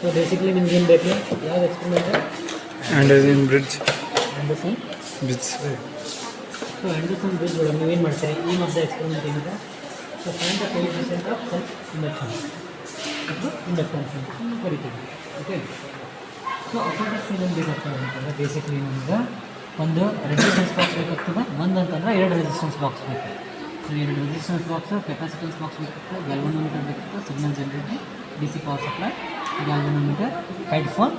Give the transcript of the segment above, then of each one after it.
So basically ನಿಮ್ಗೆ ಏನು ಬೇಕು? ಯಾವ್ದು experiment and bridge Anderson bridge so Anderson bridge ಒಳಗೆ ಏನು ಮಾಡ್ತೀರಿ ಈ ಮಧ್ಯೆ ಎಕ್ಸ್ಪೆರಿಮೆಂಟ್ ಏನಿದೆ? So find the coefficient of self induction ಅಥವಾ ಇಂಡಕ್ಟನ್ಸ್ ಅಂತ ಕರಿತೀವಿ ಓಕೆ ಸೊ ಅಪೋಸಿಟ್ಸ್ ಏನು ಬೇಕಾಗ್ತದೆ ಅಂತಂದ್ರೆ ಬೇಸಿಕ್ಲಿ ನಮ್ಗೆ ಒಂದು ರೆಸಿಸ್ಟೆನ್ಸ್ ಬಾಕ್ಸ್ ಬೇಕಾಗ್ತದೆ. ಒಂದು ಅಂತಂದ್ರೆ ಎರಡು ರೆಸಿಸ್ಟೆನ್ಸ್ ಬಾಕ್ಸ್ ಬೇಕು. ಸೊ ಎರಡು ರೆಸಿಸ್ಟೆನ್ಸ್ ಬಾಕ್ಸು ಕೆಪಾಸಿಟೆನ್ಸ್ ಬಾಕ್ಸ್ ಬೇಕಾಗ್ತದೆ ಗ್ಯಾಲ್ವನೋಮೀಟರ್ ಬೇಕಿತ್ತು signal generator D C power supply galvanometer headphone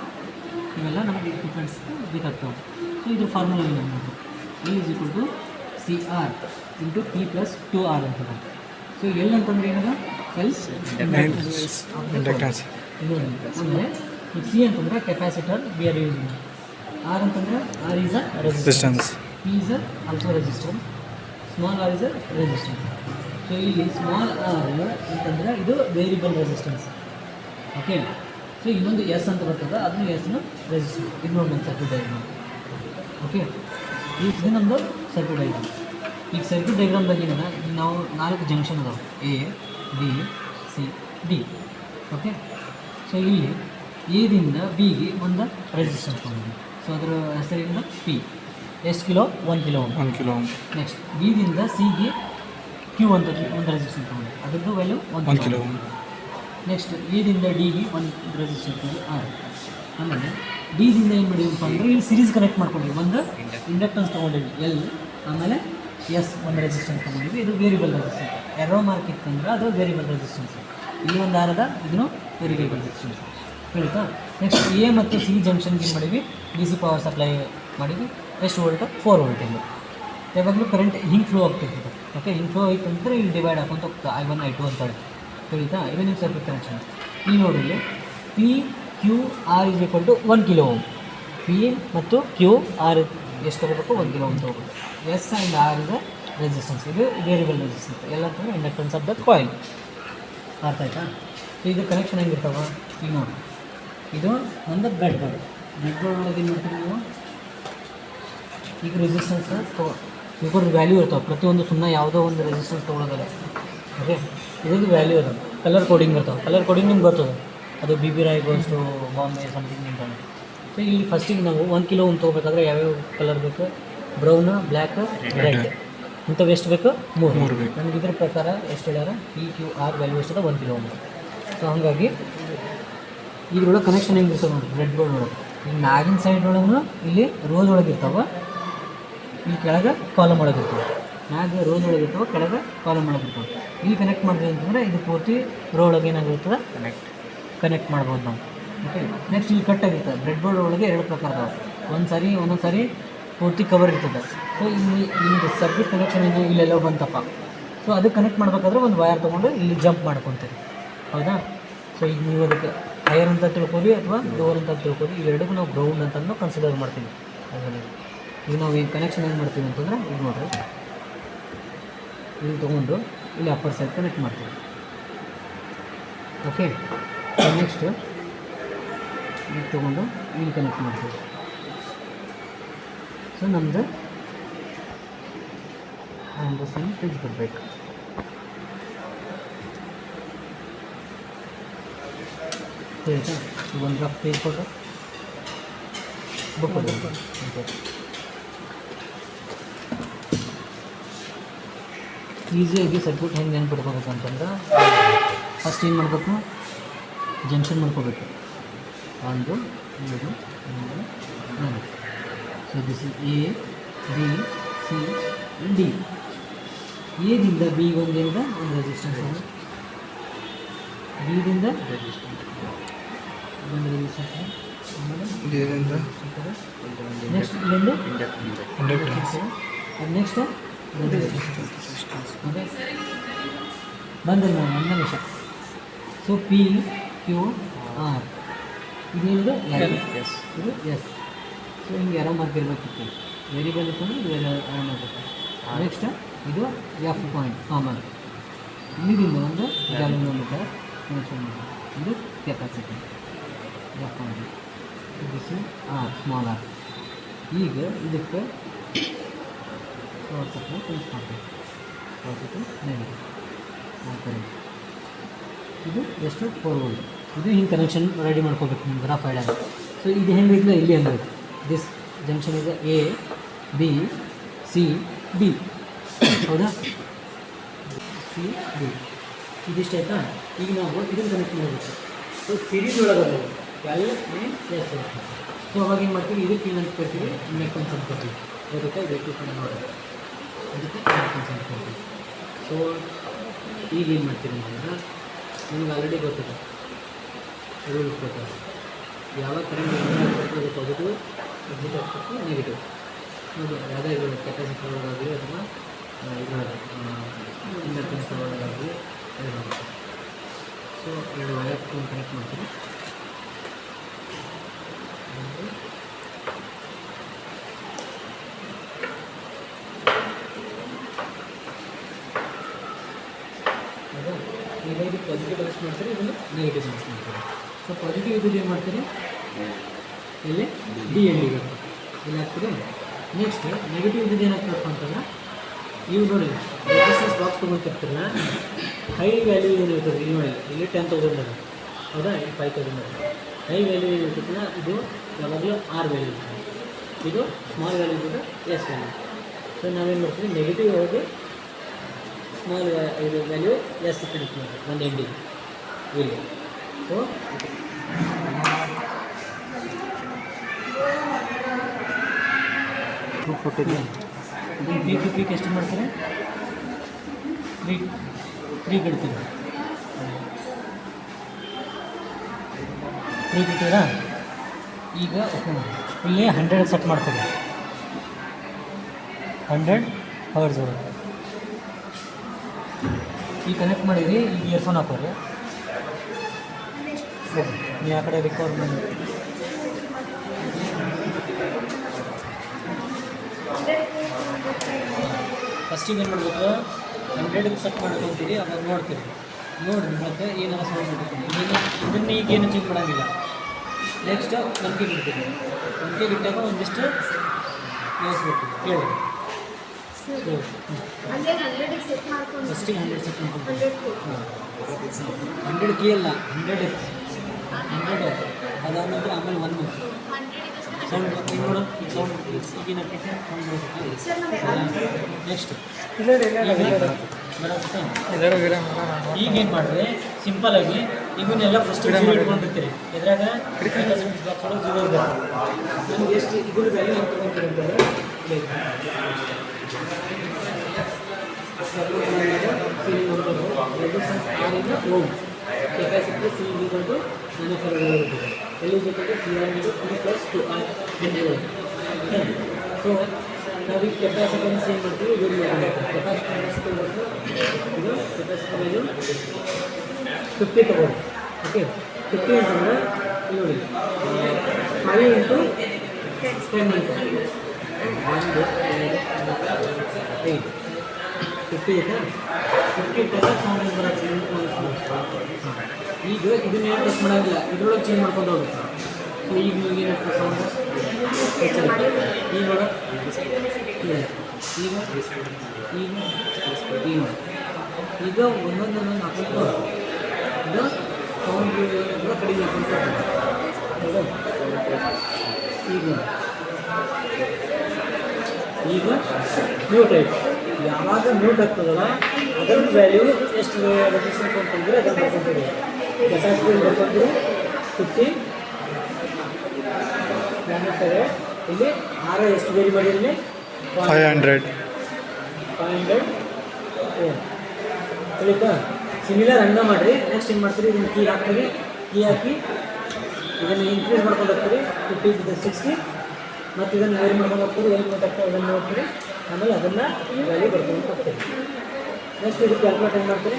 ಇವೆಲ್ಲ ನಮಗೆ ಇಕ್ವಿಪ್ಮೆಂಟ್ಸ್ ಬೇಕಾಗ್ತವೆ. ಸೊ ಇದ್ರ ಫಾರ್ಮುಲಾ ಏನು ಅನ್ನೋದು L is equal to C R into P plus two R ಅಂತ ಸೊ ಎಲ್ ಅಂತಂದ್ರೆ ಏನದ? ಎಲ್ ಅಂದರೆ ಸಿ ಅಂತಂದ್ರೆ capacitor we are using R ಅಂತಂದ್ರೆ R is a resistance P is a also resistance small R is a resistance so ಇಲ್ಲಿ small R ಅಂತಂದ್ರೆ ಇದು variable resistance okay so ಇನ್ನೊಂದು ಎಸ್ ಅಂತ ಬರ್ತದೆ ಅದನ್ನು ಎಸ್ನ ರೆಸಿಸ್ಟೆನ್ಸ್ ಇದು ನನ್ನ ಸರ್ಕ್ಯೂಟ್ ಡೈಗ್ರಾಮ್ ಓಕೆ ಈಗ ಇದು ನಮ್ಮದು ಸರ್ಕ್ಯೂಟ್ ಡೈಗ್ರಾಮ್ ಈಗ ಸರ್ಕ್ಯೂಟ್ ಡೈಗ್ರಾಮ್ದಾಗ ಏನಿದೆ? ಈಗ ನಾವು ನಾಲ್ಕು ಜಂಕ್ಷನ್ ಅದಾವೆ. A B C D okay so ಇಲ್ಲಿ ಎದಿಂದ ಬಿಗೆ ಒಂದು ರೆಸಿಸ್ಟೆನ್ಸ್ ಬಂದಿದೆ ಸೊ ಅದರ ಹೆಸರಿಂದ ಪಿ ಎಷ್ಟು kilo one kilo one one kilo next ಬಿದಿಂದ ಸಿಗೆ ಕ್ಯೂ ಅಂತ ಒಂದು ರೆಸಿಸ್ಟೆನ್ಸ್ ಬಂದಿದೆ ಅದರದ್ದು ವ್ಯಾಲ್ಯೂ ಒನ್ ಒಂದು ಕಿಲೋ ನೆಕ್ಸ್ಟ್ ಎದಿಂದ ಡಿಗೆ ಒಂದು ತೊಗೊಂಡು ಆರ್ ಆಮೇಲೆ ಡಿದಿಂದ ಏನು ಮಾಡಿದೀವಪ್ಪ ಅಂದರೆ ಇಲ್ಲಿ ಸಿರೀಸ್ ಕನೆಕ್ಟ್ ಮಾಡ್ಕೊಂಡಿವಿ. ಒಂದು ಇಂಡಕ್ಟನ್ಸ್ ತೊಗೊಂಡಿದ್ವಿ. ಎಲ್ ಆಮೇಲೆ ಎಸ್ ಒಂದು ರೆಸಿಸ್ಟೆನ್ಸ್ ತೊಗೊಂಡಿದ್ವಿ. ಇದು ವೇರಿಯಬಲ್ ರೆಸಿಸ್ಟೆನ್ಸ್ ಎರೋ ಮಾರ್ಕ್ ಇತ್ತಂದ್ರೆ ಅದು ವೇರಿಯಬಲ್ ರೆಸಿಸ್ಟೆನ್ಸ್ ಇಲ್ಲಿ ಒಂದು ಆರದ ಇದನ್ನು ವೇರಿಯಬಲ್ ರೆಸಿಸ್ಟೆನ್ಸ್ ಹೇಳ್ತಾ ನೆಕ್ಸ್ಟ್ ಎ ಮತ್ತು ಸಿ ಜಂಕ್ಷನ್ಗೆ ಏನು ಮಾಡೀವಿ ಡಿ ಸಿ ಪವರ್ ಸಪ್ಲೈ ಮಾಡಿದ್ವಿ. ಎಷ್ಟು ವೋಲ್ಟ್ ಫೋರ್ ವೋಲ್ಟ್ ಇಲ್ಲಿ. ಯಾವಾಗಲೂ ಕರೆಂಟ್ ಹಿಂಗೆ ಫ್ಲೋ ಆಗ್ತಿರ್ತದೆ. ಓಕೆ ಹಿಂಗೆ ಫ್ಲೋ ಆಯ್ತು ಅಂದರೆ ಇಲ್ಲಿ ಡಿವೈಡ್ ಹಾಕೊಂತ ಐ ಒನ್ ಐ ಟು ಅಂತ ತಿಳಿತಾ ನಿಮ್ಮ ಸರ್ಕ್ಯೂಟ್ ಕನೆಕ್ಷನ್ ಇಲ್ಲಿ ನೋಡಿ ಇಲ್ಲಿ P Q R is equal to one kilo ohm P ಮತ್ತು ಕ್ಯೂ ಆರ್ ಎಷ್ಟು ತಗೋಬೇಕು? ಒಂದು ಕಿಲೋ ಓಮ್ ತಗೋಬೇಕು. ಎಸ್ ಆ್ಯಂಡ್ ಆರ್ ಇದೆ ರೆಸಿಸ್ಟೆನ್ಸ್ ಇದು ವೇರಿಯಬಲ್ ರೆಸಿಸ್ಟೆನ್ಸ್ ಎಲ್ಲ ಅಂತಂದರೆ ಇಂಡಕ್ಟೆನ್ಸ್ ಆಫ್ ದ ಕಾಯಿಲ್ ಅರ್ಥ ಆಯ್ತಾ? ಇದು ಕನೆಕ್ಷನ್ ಹೆಂಗಿರ್ತಾವ? ಈಗ ನೋಡಿ. ಇದು ಒಂದು ಬ್ರೆಡ್ ಬೋರ್ಡ್ ಬ್ರೆಡ್ ಬೋರ್ಡ್ ಒಳಗೆ ಏನು ಮಾಡ್ತೀವಿ ನೀವು? ಈಗ ರೆಸಿಸ್ಟೆನ್ಸ್ ತಗೋ ಇಬ್ಬರು ವ್ಯಾಲ್ಯೂ ಇರ್ತಾವೆ. ಪ್ರತಿಯೊಂದು ಸುಮ್ಮನೆ ಯಾವುದೋ ಒಂದು ರೆಸಿಸ್ಟೆನ್ಸ್ ತೊಗೊಳೋದಲ್ಲ. ಓಕೆ ಇದೊಂದು ವ್ಯಾಲ್ಯೂ ಅದ. ಕಲರ್ ಕೋಡಿಂಗ್ ಇರ್ತಾವೆ ಕಲರ್ ಕೋಡಿಂಗ್ ನಿಮ್ಗೆ ಬರ್ತದೆ ಅದು B B Roy goes to Bombay something ಅಂತ. ಸೊ ಇಲ್ಲಿ ಫಸ್ಟಿಗೆ ನಾವು ಒಂದು ಕಿಲೋ ಒಂದು ತೊಗೋಬೇಕಾದ್ರೆ ಯಾವ್ಯಾವ ಕಲರ್ ಬೇಕು? ಬ್ರೌನ್ ಬ್ಲ್ಯಾಕ್ ರೆಡ್ ಇಂಥವು ಎಷ್ಟು ಬೇಕು? ಮೂರು. ಮೂರು ಬೇಕು. ನಮ್ಗೆ ಇದ್ರ ಪ್ರಕಾರ ಎಷ್ಟು ಹೇಳ್ಯಾರ? ಪಿ ಕ್ಯೂ ಆರ್ ವ್ಯಾಲ್ಯೂ ಎಷ್ಟದ ಒಂದು ಕಿಲೋ ಒಂದು. ಸೊ ಹಾಗಾಗಿ ಇದ್ರೊಳಗೆ ಕನೆಕ್ಷನ್ ಹೆಂಗಿರ್ತದೆ ನೋಡಿ ರೆಡ್ ಬೋರ್ಡ್ ಒಳಗೆ ಈ ಮ್ಯಾಗಿನ ಸೈಡ್ ಒಳಗೂ ಇಲ್ಲಿ ರೋಸ್ ಒಳಗೆ ಇರ್ತಾವೆ. ಇಲ್ಲಿ ಕೆಳಗೆ ಕಾಲಮ್ ಒಳಗೆ ಇರ್ತವೆ. ಮ್ಯಾಗ ರೋಲ್ ಒಳಗೆ ಇರ್ತಾವೆ ಕೆಳಗೆ ಕಾಲಮ್ ಒಳಗೆ ಇರ್ತಾವೆ. ಇಲ್ಲಿ ಕನೆಕ್ಟ್ ಮಾಡಿದ್ವಿ ಅಂತಂದರೆ ಇದು ಪೂರ್ತಿ ರೋ ಒಳಗೆ ಏನಾಗಿರ್ತದೆ ಕನೆಕ್ಟ್ ಕನೆಕ್ಟ್ ಮಾಡ್ಬೋದು ನಾವು. ಓಕೆ ನೆಕ್ಸ್ಟ್ ಇಲ್ಲಿ ಕಟ್ ಆಗಿರ್ತದೆ. ಬ್ರೆಡ್ ಬೋರ್ಡ್ ಒಳಗೆ ಎರಡು ಪ್ರಕಾರ ಅದಾವೆ. ಒಂದು ಸಾರಿ ಒಂದೊಂದು ಸಾರಿ ಪೂರ್ತಿ ಕವರ್ ಇರ್ತದೆ. ಸೊ ಇಲ್ಲಿ ನಿಮಗೆ ಸರ್ಕ್ಯೂಟ್ ಕನೆಕ್ಷನ್ ಏನು ಇಲ್ಲೆಲ್ಲ ಬಂತಪ್ಪ. ಸೊ ಅದಕ್ಕೆ ಕನೆಕ್ಟ್ ಮಾಡಬೇಕಾದ್ರೆ ಒಂದು ವೈರ್ ತೊಗೊಂಡು ಇಲ್ಲಿ ಜಂಪ್ ಮಾಡ್ಕೊತೀರಿ. ಹೌದಾ? ಸೊ ಈಗ ನೀವು ಅದಕ್ಕೆ ಹೈಯರ್ ಅಂತ ತಿಳ್ಕೊರಿ ಅಥವಾ ಡೋರ್ ಅಂತ ತಿಳ್ಕೊರಿ ಇವೆರಡಕ್ಕೂ ನಾವು ಗ್ರೌಂಡ್ ಅಂತಲೂ ಕನ್ಸಿಡರ್ ಮಾಡ್ತೀವಿ. ಅದರಲ್ಲಿ. ಈಗ ನಾವು ಈ ಕನೆಕ್ಷನ್ ಏನು ಮಾಡ್ತೀವಿ ಅಂತಂದ್ರೆ ಇದು ನೋಡಿರಿ. ಇಲ್ಲಿ ತೊಗೊಂಡು ಇಲ್ಲಿ ಅಪ್ಪರ್ ಸೈಡ್ ಕನೆಕ್ಟ್ ಮಾಡ್ತೀವಿ. ಓಕೆ ನೆಕ್ಸ್ಟ್ ಇಲ್ಲಿ ತೊಗೊಂಡು ಇಲ್ಲಿ ಕನೆಕ್ಟ್ ಮಾಡ್ತೀವಿ. ಸೊ ನಮ್ಮದು ಆ್ಯಂಬಸನ್ನು ಈಗ ಒಂದು ರಫ್ ಪೇಜ್ ಕೊಟ್ಟು ಬುಕ್ ಈಸಿಯಾಗಿ ಸರ್ಕ್ಯೂಟ್ ಹೆಂಗೆ ನೆನ್ಪಿಡ್ಕೋಬೇಕು ಅಂತಂದ್ರೆ ಫಸ್ಟ್ ಏನು ಮಾಡಬೇಕು? ಜಂಕ್ಷನ್ ಮಾಡ್ಕೋಬೇಕು. ಒಂದು ಎರಡು ಮೂರು ನಾಲ್ಕು. So this is A B C D ಎದಿಂದ ಬಿಗೆ ಒಂದು ಏನಿದೆ ಒಂದು ರೆಸಿಸ್ಟೆನ್ಸ್ ಬಿದಿಂದ ಒಂದು ರೆಸಿಸ್ಟೆನ್ಸ್ ನೆಕ್ಸ್ಟ್ ಇಲ್ಲಿಂದ ನೆಕ್ಸ್ಟ್ ಓಕೆ ಬಂದಿಲ್ಲ ಒಂದು ನಿಮಿಷ ಸೊ ಪಿ ಕ್ಯೂ ಆರ್ ಇದೇನಿದೆ ಎಸ್ ಇದು ಎಸ್ ಸೊ ಹಿಂಗೆ ಎರ ಮಾರ್ಕ್ ಇರಬೇಕಿತ್ತು. ವೇರಿಯಬಲ್ ಅಂದ್ರೆ ಇದು ಎರೋ ಎರೋ ಮಾಡಬೇಕು ನೆಕ್ಸ್ಟ್ ಇದು ಎಫ್ ಪಾಯಿಂಟ್ ಕಾಮನ್ ಇಲ್ಲಿಂದ ಒಂದು ಗ್ಯಾಲೋಮೀಟರ್ ಕನೆಕ್ಷನ್ ಮಾಡಿ ಇದು capacity F point C R small R ಈಗ ಇದಕ್ಕೆ ಸಪ್ಲೈ ಕನೆಕ್ಟ್ ಮಾಡ್ತೀವಿ ಪಾಸಿಟಿವ್ ನೆಗೆಟಿವ್ ಆ ಇದು ಎಷ್ಟು ಫೋರ್ ಇದು ಹಿಂಗೆ ಕನೆಕ್ಷನ್ ರೆಡಿ ಮಾಡ್ಕೋಬೇಕು ನಿಮ್ಮ ಐಡಾಗ ಸೊ ಇದು ಹೆಂಗೆ ಬೇಕಿಲ್ಲ ಇಲ್ಲಿ ಹಂಗೆ ದಿಸ್ ಜಂಕ್ಷನ್ ಇದೆ ಎ ಬಿ ಸಿ ಡಿ ಹೌದಾ? ಸಿ ಡಿ ಇದಿಷ್ಟು ಆಯ್ತಾ? ಈಗ ನಾವು ಇದನ್ನು ಕನೆಕ್ಟ್ ಮಾಡಬೇಕು. ಸೊ ಸಿರೀಸ್ ಒಳಗೆ ಎ ಎಸ್ ಸೊ ಅವಾಗ ಏನು ಮಾಡ್ತೀವಿ? ಇದಕ್ಕೆ ಏನಂತ ಕೊಡ್ತೀವಿ ಅಂತ ಕೊಡ್ತೀವಿ ಅದಕ್ಕೆ ಬೇಕು ನೋಡಿ ಅದಕ್ಕೆ ಅಂತ ಕೊಡ್ತೀವಿ ಸೊ ಈಗ ಏನು ಮಾಡ್ತೀನಿ ಅಂತಂದ್ರೆ ನಿಮ್ಗೆ ಆಲ್ರೆಡಿ ಗೊತ್ತಿದೆ. ರೂಲ್ಸ್ ಪ್ರಕಾರ ಯಾವ ಕರೆಂಟ್ ಅದು ಪಾಸಿಟಿವ್ ಎಕ್ಸಿಟ್ ಆಗ್ತದೆ ನೆಗೆಟಿವ್ ಹೌದು, ಯಾವುದೇ ಇದು ಕೆಪಾಸಿಟಿ ಒಳಗಾಗಲಿ ಅಥವಾ ಇದು ಇಂಡಕ್ಟನ್ಸ್ ಒಳಗಾಗಲಿ ಸೊ ಎರಡು ವಯರ್ ಕನೆಕ್ಟ್ ಮಾಡ್ತೀನಿ ಹೌದಾ ಈಗ ಕನೆಕ್ಟ್ ಮಾಡ್ತಾರೆ? ಇದನ್ನು ನೆಗೆಟಿವ್ ಕನೆಕ್ಟ್ ಮಾಡ್ತಾರೆ? ಸೊ ಪಾಸಿಟಿವ್ ಇದ್ದು ಏನು ಮಾಡ್ತೀರಿ? ಇಲ್ಲಿ ಡಿ ಎಲ್ ಡಿ ಇಲ್ಲಿ ಹಾಕ್ತೀರಿ? ನೆಕ್ಸ್ಟ್ ನೆಗೆಟಿವ್ ಇದ್ದು ಏನಾಗ್ತದಪ್ಪ ಅಂತಂದ್ರೆ ಇವು ನೋಡಿ ರೆಸಿಸ್ಟೆನ್ಸ್ ಬಾಕ್ಸ್ ತೊಗೊಂತಿರ್ತಿರಲ್ಲ ಹೈ ವ್ಯಾಲ್ಯೂ ಏನು ಇರ್ತದೆ? ಇಲ್ಲಿ ನೋಡಿ ಇಲ್ಲಿ ಟೆನ್ ತೌಸಂಡ್ ಅದ ಹೌದಾ? ಇಲ್ಲಿ ಫೈವ್ ತೌಸಂಡ್ ಅದ ಹೈ ವ್ಯಾಲ್ಯೂ ಏನು ಇರ್ತದಲ್ಲ ಇದು ಯಾವಾಗಲೂ ಆರ್ ವ್ಯಾಲ್ಯೂ ಇರ್ತದೆ. ಇದು ಸ್ಮಾಲ್ ವ್ಯಾಲ್ಯೂ ಇರ್ತದೆ ಎಸ್ ವ್ಯಾಲ್ಯೂ ಸೊ ನಾವೇನು ಮಾಡ್ತೀವಿ? ನೆಗೆಟಿವ್ ಹೋಗಿ ಸ್ಮಾಲ್ ಇದು ವ್ಯಾಲ್ಯೂ ಎಸ್ ಪ್ರಿಂಟ್ ಮಾಡಿ ಒಂದು ಎಂಡಿ ಇಲ್ಲಿ. ಕೊಟ್ಟಿದ್ದೆ ಇದನ್ನು ಪೀಕ್ ಟು ಪೀಕ್ ಎಷ್ಟು ಮಾಡ್ತಾರೆ? ತ್ರೀ ತ್ರೀ ಕಟ್ತೀವಿ ತ್ರೀ ಕಟ್ತೀರಾ? ಈಗ ಇಲ್ಲಿ ಹಂಡ್ರೆಡ್ ಸೆಟ್ ಮಾಡ್ತೀವಿ ಹಂಡ್ರೆಡ್ ಅವರ್ಸ್ ಬರುತ್ತೆ ಈಗ ಕನೆಕ್ಟ್ ಮಾಡಿದ್ರಿ ಈಗ ಇಯರ್ಫೋನ್ ಹಾಕೋರಿ. ನೀವು ಆ ಕಡೆ ರಿಕವರ್ ಮಾಡಿ. ಫಸ್ಟಿಗೆ ಏನು ಮಾಡ್ಬೇಕು? ಹಂಡ್ರೆಡ್ಗೆ ಸೆಟ್ ಮಾಡ್ಕೊತೀರಿ ಅವಾಗ ನೋಡ್ತೀರಿ. ನೋಡಿರಿ, ಮತ್ತೆ ಏನಾರ ಸೌಂಡ್ ಮಾಡ್ತೀನಿ ಇದನ್ನು ಇದನ್ನು ಈಗ ಏನು ಚೇಂಜ್ ಮಾಡೋಂಗಿಲ್ಲ. ನೆಕ್ಸ್ಟ್ ಒನ್ಕೆ ಬಿಡ್ತೀರಿ ಒನ್ಕೆ ಬಿಟ್ಟಾಗ ಒಂದಿಷ್ಟು ಕೇಳಿಸ್ಬೇಕು ಕೇಳಿ ಸೊ ಅಂದ್ರೆ ಹಂಡ್ರೆಡಿಗೆ ಸೆಟ್ ಮಾಡ್ಕೊಂಡು ಫಸ್ಟಿಗೆ ಹಂಡ್ರೆಡ್ ಸೆಟ್ ಹಂಡ್ರೆಡ್ ಕೆ. ಅಲ್ಲ ಹಂಡ್ರೆಡ್ ಹಂಡ್ರೆಡ್ ಅದಾದ ನಂತರ ಆಮೇಲೆ ಒಂದು ಸೌಂಡ್ ಈಗ ನೋಡು ಈಗ ಸೌಂಡ್ ಈಗಿನ ಸೌಂಡ್ ನೆಕ್ಸ್ಟ್ ಇದರ ಬರುತ್ತೆ ಈಗ ಏನು ಮಾಡಿದ್ರೆ? ಸಿಂಪಲ್ ಆಗಿ ಇವನ್ನೆಲ್ಲ ಫಸ್ಟ್ ಜೀರೋ ಇಟ್ಕೊಂಡಿರ್ತೀರಿ ಇದ್ರಾಗ ಜೀರೋ ಎಷ್ಟು ಇದ್ರ ವ್ಯಾಲ್ಯೂ ಅಂತ ತಗೊಂತೀರಿ ಅಂತಂದ್ರೆ ಕೆಪಾಸಿಟಿ ಸಿ ಇದ್ದು ನನ್ನ ಎಲ್ಲಿ ಜೊತೆಗೆ C R into three plus two R so ನಾವೀಗ ಕೆಪಾಸಿಟನ್ಸ್ ಏನು ಮಾಡ್ತೀವಿ ಇದು ಕೆಪಾಸಿಟನ್ಸ್ ತಗೊಂಡು ಇದು ಕೆಪಾಸಿಟಿ ವ್ಯಾಲ್ಯೂ ಫಿಫ್ಟಿ ತಗೊಳ್ಳಿ ಓಕೆ ಫಿಫ್ಟಿ ಅಂತಂದ್ರೆ ಇಲ್ಲಿ ನೋಡಿ ಫೈವ್ ಇಂಟು ಟೆನ್ ಇಂಟು ಒಂದು ಎರಡು ಐದು ಫಿಫ್ಟಿ ಐತಾ ಫಿಫ್ಟಿ ಇಟ್ಟಾಗ ಸೌಂಡ್ ಹಾಂ ಈಗ ಇದನ್ನೇನು ಟೆಸ್ಟ್ ಮಾಡೋಂಗಿಲ್ಲ. ಇದ್ರೊಳಗೆ ಚೇಂಜ್ ಮಾಡ್ಕೊಂಡು ಹೋಗುತ್ತೆ ಈಗ ನಿಮಗೆ ಏನಾಗ್ತದೆ ಸೌಂಡ್ ಈಗ ನೋಡ. ಈಗ ಈಗ ಈಗ ಈಗ ಒಂದೊಂದು ಒಂದೊಂದು ಹಾಕೊಂಡು ಇದು ಸೌಂಡ್ ಕೂಡ ಕಡಿಮೆ ಈಗ ಈಗ ಮ್ಯೂಟ್ ಆಯ್ತು. ಯಾವಾಗ ಮ್ಯೂಟ್ ಆಗ್ತದಲ್ಲ? ಅದರ ವ್ಯಾಲ್ಯೂ ಎಷ್ಟು ರೆಸಿಸ್ಟೆನ್ಸ್ ಅಂತಂದ್ರೆ ಅದನ್ನು ಬರ್ಕೊತೀವಿ ಕೆಪಾಸಿಟಿ ಬರ್ಕೊತೀವಿ ಫಿಫ್ಟಿ. ಇಲ್ಲಿ ಆರ ಎಷ್ಟು ಬೇರೆ ಮಾಡಿ ಇಲ್ಲಿ? ಫೈವ್ ಹಂಡ್ರೆಡ್ ಫೈವ್ ಹಂಡ್ರೆಡ್ ತಿಳಿತಾ? ಸಿಮಿಲರ್ ಹಂಗೆ ಮಾಡಿರಿ. ನೆಕ್ಸ್ಟ್ ಏನು ಮಾಡ್ತೀರಿ? ಇದನ್ನು ಕೀ ಹಾಕ್ತೀರಿ. ಕೀ ಹಾಕಿ ಇದನ್ನು ಇನ್ಕ್ರೀಸ್ ಮಾಡ್ಕೊಂಡು ಹೋಗ್ತೀರಿ. ಫಿಫ್ಟಿ ಸಿಕ್ಸ್ಟಿ ಮತ್ತು ಇದನ್ನು ಏನು ಮಾಡ್ಕೊಂಡು ಹೋಗ್ತೀರಿ. ಏನು ಮಾಡ್ತಾ ಅದನ್ನು ನೋಡ್ತೀರಿ. ಆಮೇಲೆ ಅದನ್ನು ವ್ಯಾಲ್ಯೂ ಬರ್ಕೊಂಡು ಹೋಗ್ತೀರಿ. ನೆಕ್ಸ್ಟ್ ಇದು ಕ್ಯಾಲ್ಕುಲೇಟ್ ಏನು ಮಾಡ್ತೀರಿ?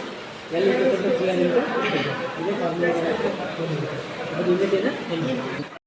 ಎಲ್ಲಿ ಸಿ ಆರ್ ಇಂಟು ಇದೇ ಫಾರ್ಮುಲಾ ಅದು